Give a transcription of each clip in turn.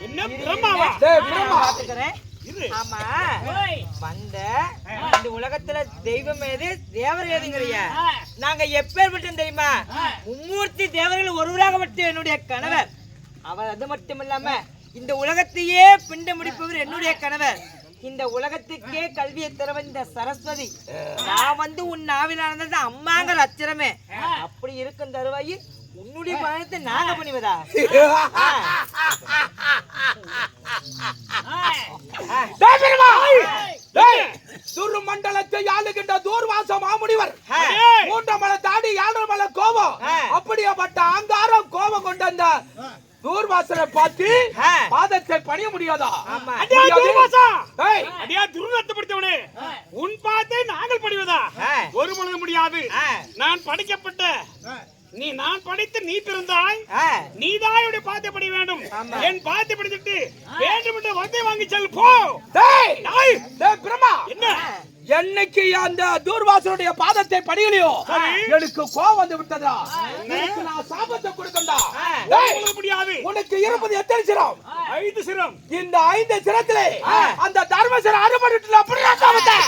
என்ன. பாத்துக்கிறேன். இரு. ஆமா. வந்த இந்த உலகத்துல தெய்வம் ஏது தேவர் ஏதுங்கிறிய நாங்க எப்பேற்பட்டோம் தெரியுமா? மும்மூர்த்தி தேவர்கள் ஒருவராக மட்டும் என்னுடைய கணவர். அவர் அது மட்டும் இல்லாம இந்த உலகத்தையே பிண்ட முடிப்பவர் என்னுடைய கணவர். இந்த உலகத்துக்கே கல்வியை தரவன் இந்த சரஸ்வதி. நான் வந்து உன் நாவிலானது அம்மாங்கிற அச்சரமே. அப்படி இருக்கும் தருவாயில் உன்னுடைய பயணத்தை நாங்க பண்ணுவதா டேய், பிரம்மா. டேய், துருமண்டலத்தை ஆளுகின்ற தூர்வாச மாமுனிவர் ஆ. மூன்றமலை தாண்டி ஏழரை மலை கோபம். அப்படியாப்பட்ட அங்காரம் கோபம் கொண்ட அந்த தூர்வாசனை பார்த்து. பாதத்தை பணிய முடியாதா ஆமா. அடியா முடியாது. துர்வாசா டேய், அடியா துருவத்தை பிடித்தவனே உன் பார்த்தே நாங்கள் படிவதா ஆ. ஒரு பொழுது முடியாது. நான் படிக்கப்பட்ட நீ நான் படித்து நீ பிறந்தாய் ஆ. நீதான் என்னுடைய பாத்தை படி வேண்டும். என் பாத்தை படித்துட்டு வேண்டும் என்ற வரத்தை வாங்கி செல் போ. பிரம்மா. என்ன? என்னைக்கு அந்த தூர்வாசனுடைய பாதத்தை படியலையோ. எனக்கு கோவம் வந்து விட்டதா? நான் சாபத்தை கொடுக்கண்டா? முடியாது. உனக்கு இருப்பது எத்தனை சிரம்? ஐந்து சிரம். இந்த ஐந்து சிரத்திலே அந்த தர்மசர அறுபட்டு அப்படியா சாபத்தை.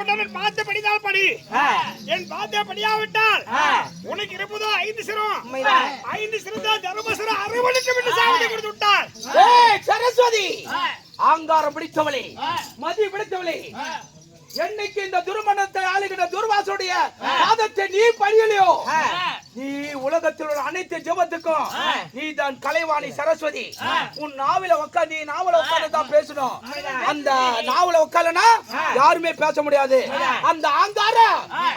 மகாமுனிவராகப்பட்டவன் பார்த்து படித்தால் படி. என் பார்த்தே படியாவிட்டால். உனக்கு இருப்பதோ ஐந்து சிரம். ஐந்து சிறந்தா தர்மசிரம் அறுவடைக்கு விட்டு சாவடி கொடுத்து விட்டார். சரஸ்வதி. ஆங்காரம் பிடித்தவளே. மதி பிடித்தவளே. என்னைக்கு இந்த துருமணத்தை ஆளுகிற துர்வாசுடைய பாதத்தை நீ பணியலையோ ஆ. நீ உலகத்தில் உள்ள அனைத்து ஜெபத்துக்கும் நீ தான் கலைவாணி சரஸ்வதி. உன் நாவில உட்காந்து நீ நாவல உட்கார்ந்து தான் பேசணும். அந்த நாவல உட்காரனா யாருமே பேச முடியாது. அந்த ஆங்கார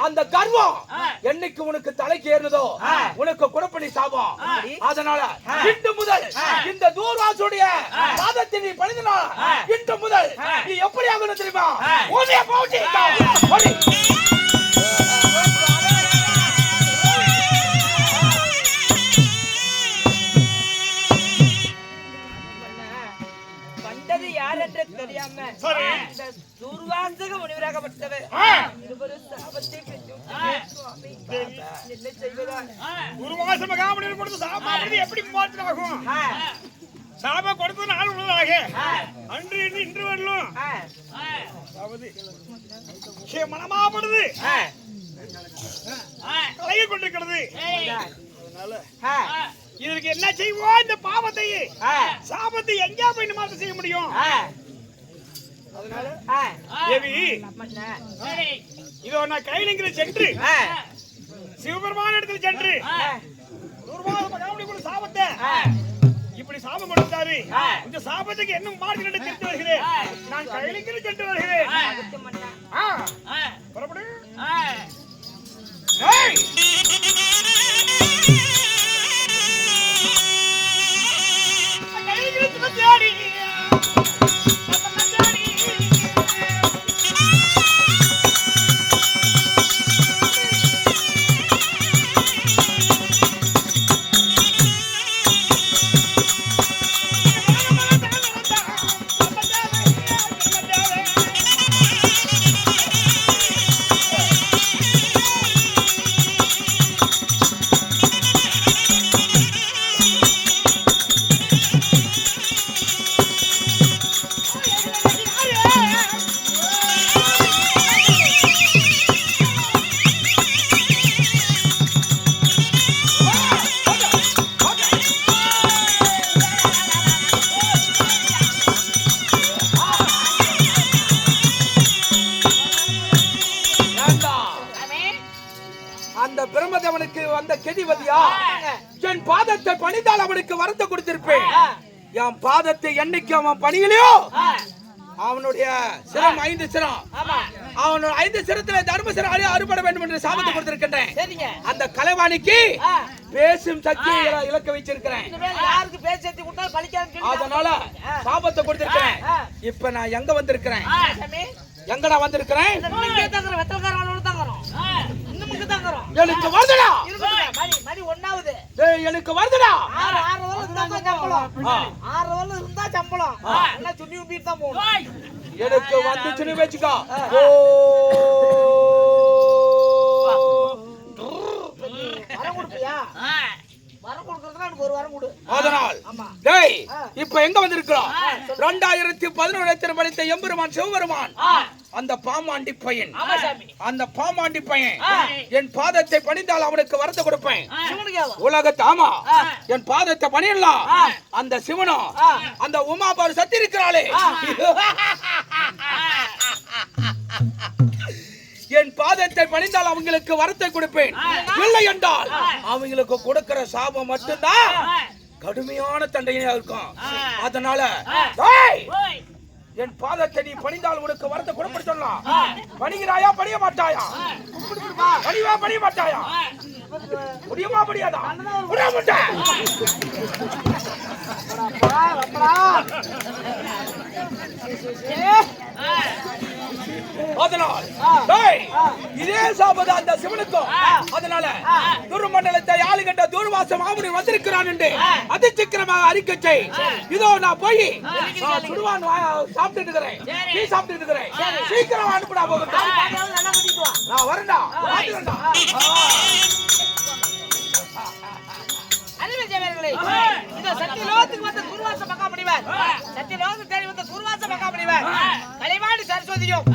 அந்த கர்வம் என்னைக்கு உனக்கு தலைக்கு ஏறுதோ உனக்கு குறப்பணி சாபம். அதனால இன்று முதல் இந்த தூர்வாசுடைய பாதத்தை நீ பணிந்தனால இன்று முதல் நீ எப்படி ஆகணும் தெரியுமா? உன்னைய போட்டி குருவாச மகாமுனிவர் கொடுத்த சாப்பாடு எப்படி மாற்றமாகும் ஆ. சாபம் கொடுத்த நாள் உள்ளதாக. அன்று இன்று இன்று வரலும். அதாவது ஆ. கலகி கொண்டிருக்கிறது. அதனால. இதற்கு என்ன செய்வோம் இந்த பாவத்தை. சாபத்தை எங்கேயா போய் மாற்றம் செய்ய முடியும். அதனால. தேவி. இதோ நான் கைலிங்கிற சென்று. சிவபெருமான இடத்துல சென்று சாபத்தை. இப்படி சாபம் கொடுத்தாரு. இந்த சாபத்துக்கு என்ன மார்க்கம் என்று தெரிந்து வருகிறேன். நான் கைலிங்கிற சென்று வருகிறேன். புறப்படு. வந்த கெதிவதியா என் பாதத்தை பணிந்தால் அவனுக்கு வரத்தை கொடுத்திருப்பேன். என் பாதத்தை என்னைக்கு அவன் பணியிலையோ? அவனுடைய சிரம் ஐந்து சிரம். ஆமா. அவனோட ஐந்து சிரத்துல தர்ம அடி அறுபட வேண்டும் என்று சாபத்தை கொடுத்திருக்கின்றேன். அந்த கலைவாணிக்கு. பேசும் சக்தியை இல- இழக்க வச்சிருக்கிறேன் யாருக்கு ஏத்தி கொடுத்தாலும் பலிக்காதுன்னு சொல்லி அதனால சாபத்தை கொடுத்திருக்கிறேன். இப்ப நான் எங்க வந்திருக்கிறேன்? எங்கடா வந்திருக்கிறேன்? தாங்குறோம் இன்னும் இங்க தாங்குறோம். எனக்கு வருதுடா டேய், எனக்கு வருதுடா. ஆறு ஆறு வரல இருந்தா சம்பளம். ஆறு வரல இருந்தா சம்பளம். எல்லாம் சுண்ணி உப்பிட்டு தான் போகணும். எனக்கு வந்துச்சுன்னு வச்சுக்கோ. ஓ. வரம் கொடுப்பியா? வரம் கொடுக்கறதுனா எனக்கு ஒரு வரம் கொடு. அதனால் ஆமா. டேய் இப்ப எங்க வந்திருக்கிறோம்? ரெண்டாயிரத்தி பதினொன்று படித்த எம்பெருமான் சிவபெருமான். அந்த பாமாண்டி பையன். அந்த பாமாண்டி பையன். என் பாதத்தை பணிந்தால் அவனுக்கு வரத்தை கொடுப்பேன்? உலகத்து ஆமா. என் பாதத்தை பணியலாம் அந்த சிவனும் அந்த உமாபாரு சத்தி இருக்கிறாளே என் பாதத்தை பணிந்தால் அவங்களுக்கு வரத்தை கொடுப்பேன். இல்லை என்றால் அவங்களுக்கு கொடுக்கிற சாபம் மட்டும்தான் கடுமையான தண்டனையா இருக்கும். அதனால என் பாதத்தை நீ பணிந்தால் உனக்கு வரத்தை கொடுப்ப சொல்லலாம். பணிகிறாயா பணிய மாட்டாயா? பணிவா பணிய மாட்டாயா? முடியுமா முடியாதா? முடிய மாட்டேன். அதனால் இதே சாபம் அந்த சிவனுக்கும். அதனால துருமண்டலத்தை ஆளுகின்ற தூர்வாச மாமுனி வந்திருக்கிறான் என்று அதிசீக்கிரமாக அறிக்கை செய். இதோ நான் போய் சுடுவான் சாப்பிட்டுட்டு இருக்கிறேன் நீ சாப்பிட்டுட்டு இருக்கிறேன் சீக்கிரம் அனுப்புடா வா. நான் இந்த சத்தியலோகத்துக்கு வந்த துர்வாச மகாமுனிவர், சத்தியலோகத்துக்கு தேடி வந்த துர்வாச மகாமுனிவர், கலைவாணி சரஸ்வதியும்,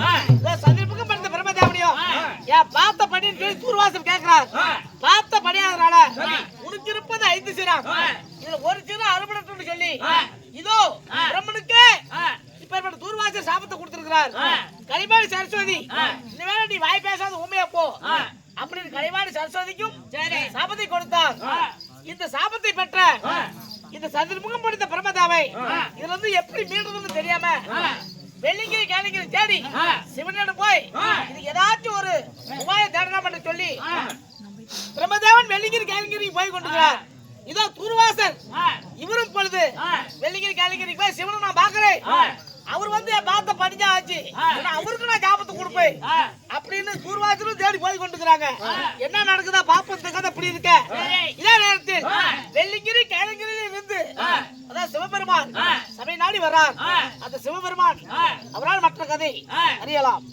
சந்திரமுகம் பிறந்த பிரம்மதேவனையும், என் பார்த்த சொல்லி துர்வாசம் கேட்கிறார். பார்த்த படியாதனால, உனக்கு இருப்பது ஐந்து சிரம். இதுல ஒரு சிரம் அறுபடட்டும்னு சொல்லி, இதோ பிரம்மனுக்கு இப்பேற்பட்ட தூர்வாச சாபத்தை கொடுத்திருக்கிறார். கலைவாணி சரஸ்வதி இனிமேல நீ வாய் பேசாத உண்மையா போ. அப்படின்னு கலைவாணி சரஸ்வதிக்கும் சாபத்தை கொடுத்தார். இந்த சாபத்தை பெற்ற இந்த சதுர்முகம் படித்த பிரமதாவை இதுல இருந்து எப்படி மீள்றதுன்னு தெரியாம வெள்ளிங்கிரி கேளிங்கிரி தேடி சிவனிடம் போய் இது ஏதாச்சும் ஒரு உபாயம் தேடலாம் என்று சொல்லி பிரம்மதேவன் வெள்ளிங்கிரி கேளிங்கிரி போய் கொண்டிருக்கிறார். இதோ தூர்வாசன். இவரும் பொழுது வெள்ளிங்கிரி கேளிங்கிரி போய் சிவனை நான் பாக்குறேன் அவர் வந்து என் பார்த்த படிஞ்சா ஆச்சு. அவருக்கு நான் ஜாபத்தை கொடுப்பேன். அப்படின்னு தூர்வாசலும் தேடி போய் கொண்டிருக்கிறாங்க. என்ன நடக்குதா இந்த கதை இப்படி இருக்க. இதே நேரத்தில் வெள்ளிங்கிரி கேளிங்கிரியில் இருந்து அதான் சிவபெருமான் சபை நாடி வர்றார். அந்த சிவபெருமான் அவரால் மற்ற கதை அறியலாம்.